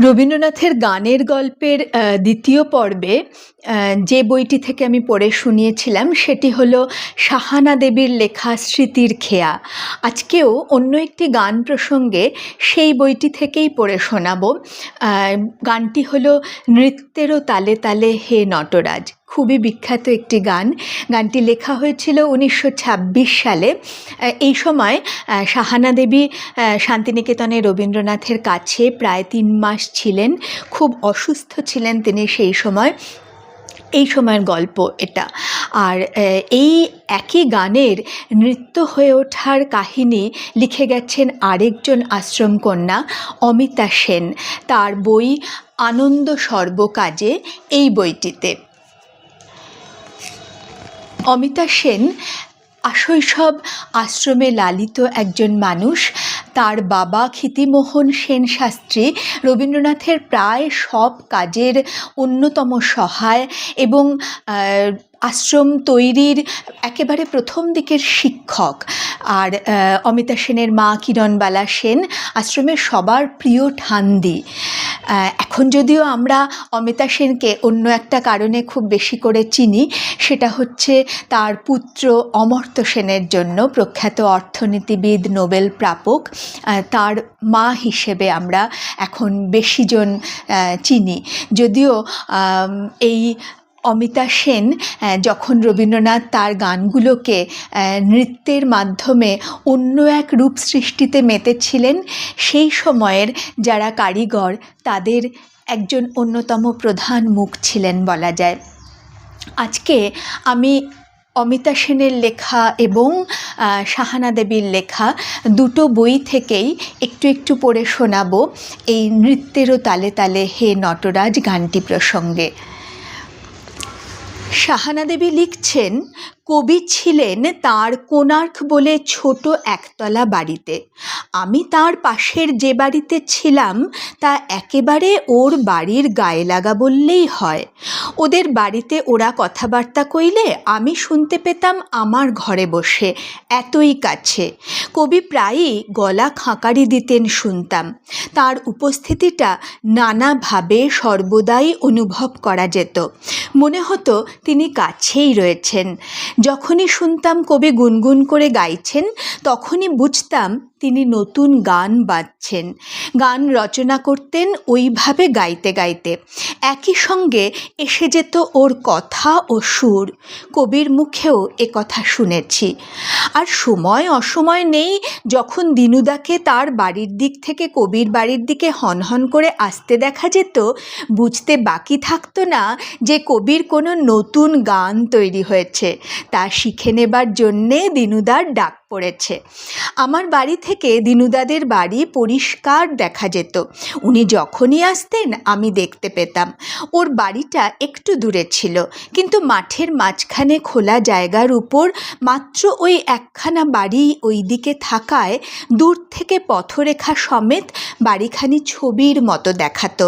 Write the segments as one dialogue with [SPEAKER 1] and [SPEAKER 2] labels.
[SPEAKER 1] রবীন্দ্রনাথের গানের গল্পের দ্বিতীয় পর্বে যে বইটি থেকে আমি পড়ে শুনিয়েছিলাম সেটি হলো সাহানা দেবীর লেখা স্মৃতির খেয়া। আজকেও অন্য একটি গান প্রসঙ্গে সেই বইটি থেকেই পড়ে শোনাব। গানটি হলো নৃত্যেরও তালে তালে হে নটরাজ। খুবই বিখ্যাত একটি গান। গানটি লেখা হয়েছিল উনিশশো ছাব্বিশ সালে। এই সময় সাহানা দেবী শান্তিনিকেতনে রবীন্দ্রনাথের কাছে প্রায় তিন মাস ছিলেন। খুব অসুস্থ ছিলেন তিনি সেই সময়। এই সময়ের গল্প এটা। আর এই একই গানের নৃত্য হয়ে ওঠার কাহিনী লিখে গেছেন আরেকজন আশ্রমকন্যা অমিতা সেন। তার বই আনন্দ সর্বকাজে, এই বইটিতে। অমিতা সেন, আশৈশব আশ্রমে লালিত একজন মানুষ, তার বাবা ক্ষিতিমোহন সেন শাস্ত্রী, রবীন্দ্রনাথের প্রায় সব কাজের অন্যতম সহায় এবং আশ্রম তৈরির একেবারে প্রথম দিকের শিক্ষক। আর অমিতা সেনের মা কিরণবালা সেন আশ্রমের সবার প্রিয় ঠান্দি এখন যদিও আমরা অমিতা সেনকে অন্য একটা কারণে খুব বেশি করে চিনি, সেটা হচ্ছে তার পুত্র অমর্ত্য সেনের জন্য প্রখ্যাত অর্থনীতিবিদ, নোবেল প্রাপক। তার মা হিসেবে আমরা এখন বেশিজন চিনি। যদিও এই অমিতা সেন যখন রবীন্দ্রনাথ তার গানগুলোকে নৃত্যের মাধ্যমে অন্য এক রূপ সৃষ্টিতে মেতেছিলেন, সেই সময়ের যারা কারিগর, তাদের একজন অন্যতম প্রধান মুখ ছিলেন বলা যায়। আজকে আমি অমিতা সেনের লেখা এবং সাহানা দেবীর লেখা দুটো বই থেকেই একটু একটু পড়ে শোনাবো এই নৃত্যেরও তালে তালে হে নটরাজ গানটি প্রসঙ্গে। সাহানা দেবী লিখছেন কবি ছিলেন তার কোণার্ক বলে ছোট একতলা বাড়িতে। আমি তার পাশের যে বাড়িতে ছিলাম, তা একেবারে ওর বাড়ির গায়ে লাগা বললেই হয়। ওদের বাড়িতে ওরা কথাবার্তা কইলে আমি শুনতে পেতাম আমার ঘরে বসে, এতই কাছে। কবি প্রায়ই গলা খাঁকারি দিতেন শুনতাম। তার উপস্থিতিটা নানাভাবে সর্বদাই অনুভব করা যেত। মনে হতো তিনি কাছেই রয়েছেন। যখনই শুনতাম কবি গুনগুন করে গাইছেন তখনই বুঝতাম তিনি নতুন গান বাজছেন। গান রচনা করতেন ওইভাবে গাইতে গাইতে। একই সঙ্গে এসে যেত ওর কথা ও সুর। কবির মুখেও এ কথা শুনেছি। আর সময় অসময় নেই যখন দিনুদাকে তার বাড়ির দিক থেকে কবির বাড়ির দিকে হনহন করে আসতে দেখা যেত, বুঝতে বাকি থাকতো না যে কবির কোনো নতুন গান তৈরি হয়েছে। তা শিখে নেবার জন্যে দিনুদার ডাক পড়েছে। আমার বাড়ি থেকে দিনুদাদের বাড়ি পরিষ্কার দেখা যেত। উনি যখনই আসতেন, আমি দেখতে পেতাম। ওর বাড়িটা একটু দূরে ছিল, কিন্তু মাঠের মাঝখানে খোলা জায়গার উপর মাত্র ওই একখানা বাড়ি ওই দিকে থাকায় দূর থেকে পথরেখা সমেত বাড়িখানি ছবির মতো দেখাতো।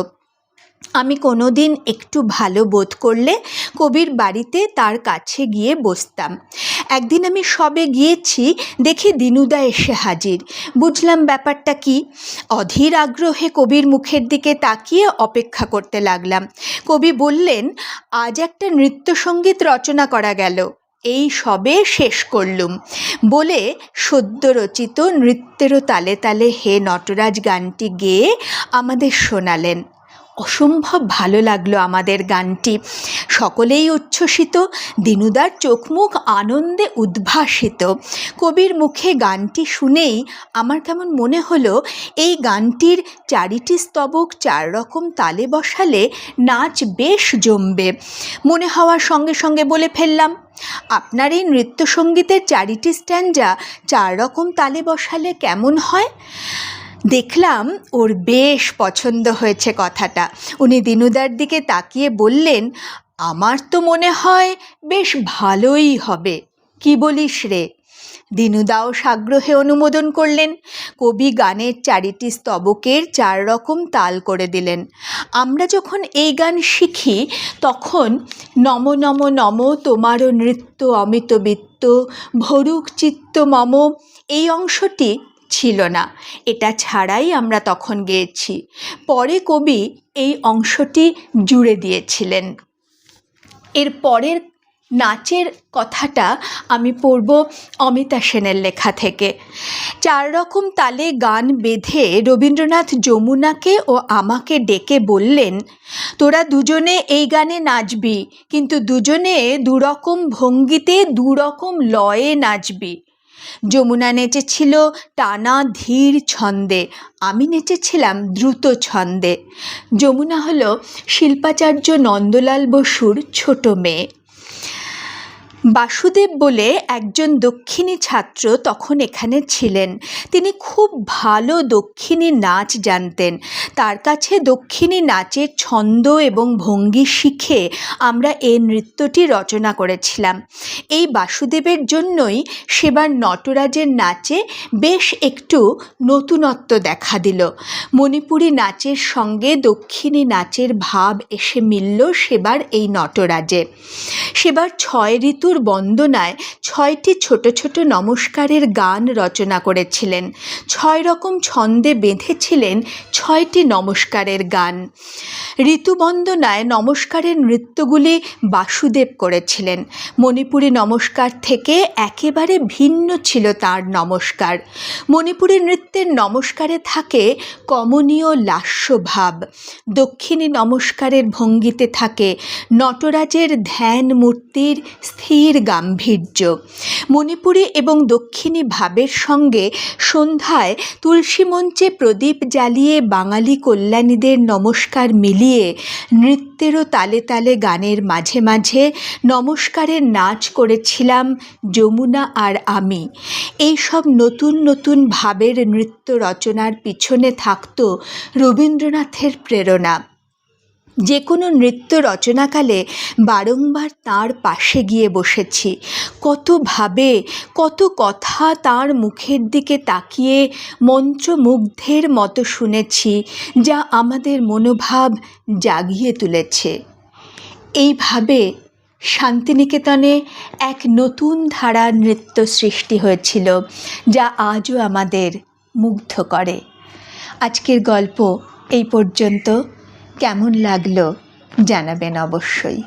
[SPEAKER 1] আমি কোনো দিন একটু ভালো বোধ করলে কবির বাড়িতে তার কাছে গিয়ে বসতাম। একদিন আমি সবে গিয়েছি, দেখি দিনুদা এসে হাজির। বুঝলাম ব্যাপারটা কি? অধীর আগ্রহে কবির মুখের দিকে তাকিয়ে অপেক্ষা করতে লাগলাম। কবি বললেন, আজ একটা নৃত্যসঙ্গীত রচনা করা গেল। এই সবে শেষ করলুম। বলে সদ্য রচিত নৃত্যেরও তালে তালে হে নটরাজ গানটি গেয়ে আমাদের শোনালেন। অসম্ভব ভালো লাগল আমাদের গানটি। সকলেই উচ্ছ্বসিত, দিনুদার চোখমুখ আনন্দে উদ্ভাসিত। কবির মুখে গানটি শুনেই আমার কেমন মনে হলো, এই গানটির চারিটি স্তবক চার রকম তালে বসালে নাচ বেশ জমবে। মনে হওয়ার সঙ্গে সঙ্গে বলে ফেললাম, আপনার এই নৃত্যসঙ্গীতের চারিটি স্ট্যান্ডা চার রকম তালে বসালে কেমন হয়? দেখলাম ওর বেশ পছন্দ হয়েছে কথাটা। উনি দিনুদার দিকে তাকিয়ে বললেন, আমার তো মনে হয় বেশ ভালোই হবে। কি বলিস রে? দিনুদাও সাগ্রহে অনুমোদন করলেন। কবি গানের চারিটি স্তবকের চার রকম তাল করে দিলেন। আমরা যখন এই গান শিখি, তখন নম নম নম তোমারও নৃত্য অমিত বৃত্ত ভরুক চিত্ত মম, এই অংশটি ছিল না। এটা ছাড়াই আমরা তখন গেয়েছি। পরে কবি এই অংশটি জুড়ে দিয়েছিলেন। এর পরের নাচের কথাটা আমি পড়ব অমিতা সেনের লেখা থেকে। চার রকম তালে গান বেঁধে রবীন্দ্রনাথ যমুনাকে ও আমাকে ডেকে বললেন, তোরা দুজনে এই গানে নাচবি, কিন্তু দুজনে দুরকম ভঙ্গিতে দুরকম লয়ে নাচবি। যমুনা নেচেছিল টানা ধীর ছন্দে, আমি নেচেছিলাম দ্রুত ছন্দে। যমুনা হল শিল্পাচার্য নন্দলাল বসুর ছোট মেয়ে। বাসুদেব বলে একজন দক্ষিণী ছাত্র তখন এখানে ছিলেন। তিনি খুব ভালো দক্ষিণী নাচ জানতেন। তার কাছে দক্ষিণী নাচের ছন্দ এবং ভঙ্গি শিখে আমরা এই নৃত্যটি রচনা করেছিলাম। এই বাসুদেবের জন্যই সেবার নটরাজের নাচে বেশ একটু নতুনত্ব দেখা দিল। মণিপুরী নাচের সঙ্গে দক্ষিণী নাচের ভাব এসে মিলল সেবার এই নটরাজে। সেবার ছয় ঋতুর বন্দনায় ছয়টি ছোট ছোট নমস্কারের গান রচনা করেছিলেন। ছয় রকম ছন্দে বেঁধেছিলেন ছয়টি নমস্কারের গান। ঋতুবন্দনায় নমস্কারের নৃত্যগুলি বাসুদেব করেছিলেন। মণিপুরী নমস্কার থেকে একেবারে ভিন্ন ছিল তার নমস্কার। মণিপুরী নৃত্যের নমস্কারে থাকে কমনীয় লাস্যভাব। দক্ষিণী নমস্কারের ভঙ্গিতে থাকে নটরাজের ধ্যান মূর্তির স্থির গাম্ভীর্য। মণিপুরী এবং দক্ষিণী ভাবের সঙ্গে সন্ধ্যায় তুলসী মঞ্চে প্রদীপ জ্বালিয়ে বাঙালি কল্যাণীদের নমস্কার মিলিয়ে নৃত্যেরও তালে তালে গানের মাঝে মাঝে নমস্কারের নাচ করেছিলাম যমুনা আর আমি। এই সব নতুন নতুন ভাবের নৃত্য রচনার পিছনে থাকত রবীন্দ্রনাথের প্রেরণা। যে কোনো নৃত্য রচনাকালে বারংবার তাঁর পাশে গিয়ে বসেছি। কত ভাবে কত কথা তার মুখের দিকে তাকিয়ে মন্ত্রমুগ্ধের মতো শুনেছি, যা আমাদের মনোভাব জাগিয়ে তুলেছে। এইভাবে শান্তিনিকেতনে এক নতুন ধারার নৃত্য সৃষ্টি হয়েছিল, যা আজও আমাদের মুগ্ধ করে। আজকের গল্প এই পর্যন্ত। কেমন লাগল জানাবেন অবশ্যই।